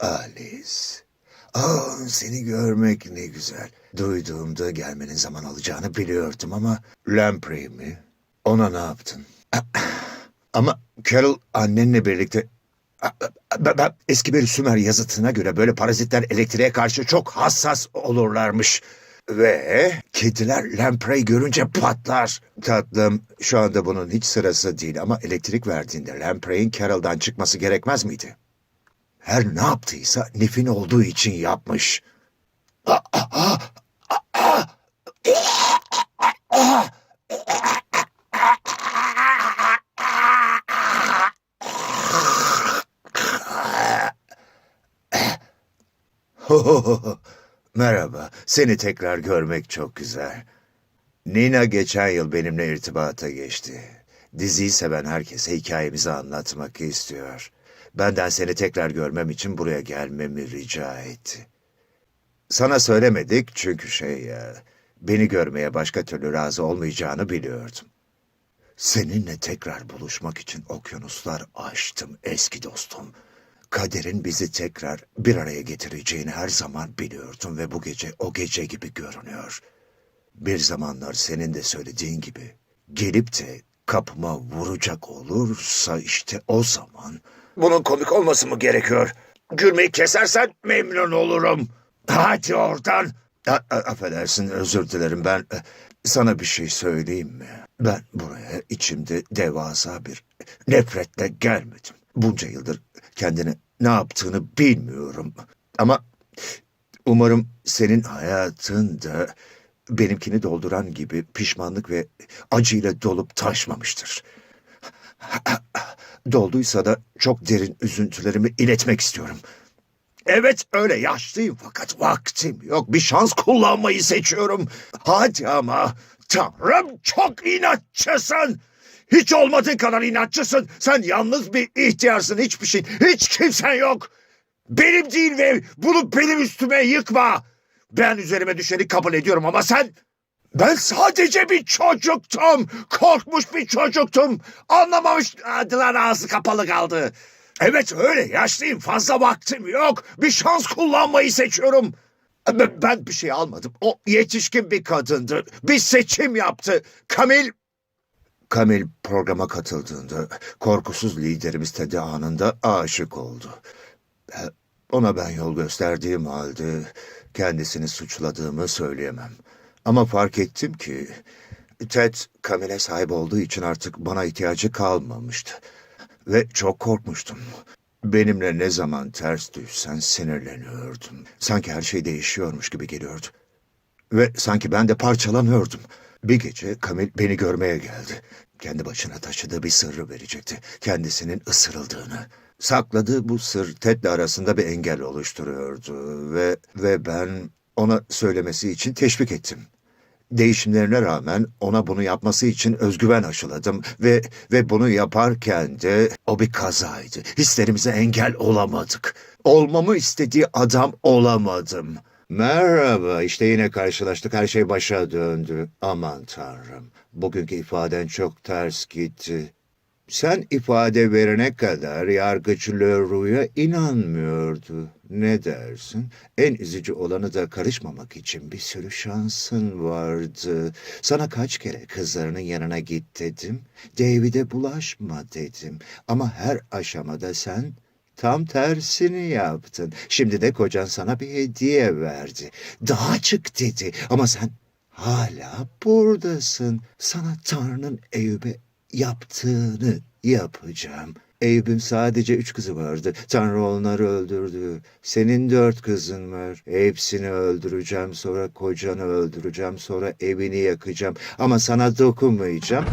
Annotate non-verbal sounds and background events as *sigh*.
Alice. Aa, seni görmek ne güzel. Duyduğumda gelmenin zaman alacağını biliyordum ama Lamprey mi? Ona ne yaptın? *clears throat* Ama Carol annenle birlikte... Ben- eski bir Sümer yazıtına göre böyle parazitler elektriğe karşı çok hassas olurlarmış. Ve kediler lamprey görünce patlar. Tatlım şu anda bunun hiç sırası değil ama elektrik verdiğinde lampreyin Carol'dan çıkması gerekmez miydi? Her ne yaptıysa Nif'in olduğu için yapmış. *laughs* Merhaba, seni tekrar görmek çok güzel. Nina geçen yıl benimle irtibata geçti. Diziyi seven herkese hikayemizi anlatmak istiyor. Benden seni tekrar görmem için buraya gelmemi rica etti. Sana söylemedik çünkü şey ya, beni görmeye başka türlü razı olmayacağını biliyordum. Seninle tekrar buluşmak için okyanuslar aştım eski dostum. Kaderin bizi tekrar bir araya getireceğini her zaman biliyordum ve bu gece o gece gibi görünüyor. Bir zamanlar senin de söylediğin gibi gelip de kapıma vuracak olursa işte o zaman... Bunun komik olması mı gerekiyor? Gülmeyi kesersen memnun olurum. Hadi oradan. A- a- affedersin özür dilerim ben e, sana bir şey söyleyeyim mi? Ben buraya içimde devasa bir nefretle gelmedim. Bunca yıldır kendine ne yaptığını bilmiyorum. Ama umarım senin hayatın da benimkini dolduran gibi pişmanlık ve acıyla dolup taşmamıştır. Dolduysa da çok derin üzüntülerimi iletmek istiyorum. Evet öyle yaşlıyım fakat vaktim yok. Bir şans kullanmayı seçiyorum. Hadi ama. Tanrım çok inatçısın. Hiç olmadığın kadar inatçısın. Sen yalnız bir ihtiyarsın. Hiçbir şey, hiç kimsen yok. Benim değil ve bunu benim üstüme yıkma. Ben üzerime düşeni kabul ediyorum ama sen... Ben sadece bir çocuktum. Korkmuş bir çocuktum. Anlamamış. Hadi ağzı kapalı kaldı. Evet öyle yaşlıyım. Fazla vaktim yok. Bir şans kullanmayı seçiyorum. Ben, ben bir şey almadım. O yetişkin bir kadındı. Bir seçim yaptı. Kamil Kamil programa katıldığında korkusuz liderimiz Teddy anında aşık oldu. E, Ona ben yol gösterdiğim halde kendisini suçladığımı söyleyemem. Ama fark ettim ki Ted Kamil'e sahip olduğu için artık bana ihtiyacı kalmamıştı. Ve çok korkmuştum. Benimle ne zaman ters düşsen sinirleniyordum. Sanki her şey değişiyormuş gibi geliyordu. Ve sanki ben de parçalanıyordum. Bir gece Kamil beni görmeye geldi. Kendi başına taşıdığı bir sırrı verecekti. Kendisinin ısırıldığını. Sakladığı bu sır Ted'le arasında bir engel oluşturuyordu. Ve, ve ben ona söylemesi için teşvik ettim. Değişimlerine rağmen ona bunu yapması için özgüven aşıladım ve ve bunu yaparken de o bir kazaydı. Hislerimize engel olamadık. Olmamı istediği adam olamadım. Merhaba, işte yine karşılaştık. Her şey başa döndü. Aman tanrım, bugünkü ifaden çok ters gitti. Sen ifade verene kadar yargıç Leroux'a inanmıyordu. Ne dersin? En üzücü olanı da karışmamak için bir sürü şansın vardı. Sana kaç kere kızlarının yanına git dedim. David'e bulaşma dedim. Ama her aşamada sen tam tersini yaptın. Şimdi de kocan sana bir hediye verdi. Daha çık dedi ama sen hala buradasın. Sana Tanrı'nın Eyüp'e yaptığını yapacağım. Eyüp'ün sadece üç kızı vardı. Tanrı onları öldürdü. Senin dört kızın var. Hepsini öldüreceğim. Sonra kocanı öldüreceğim. Sonra evini yakacağım. Ama sana dokunmayacağım.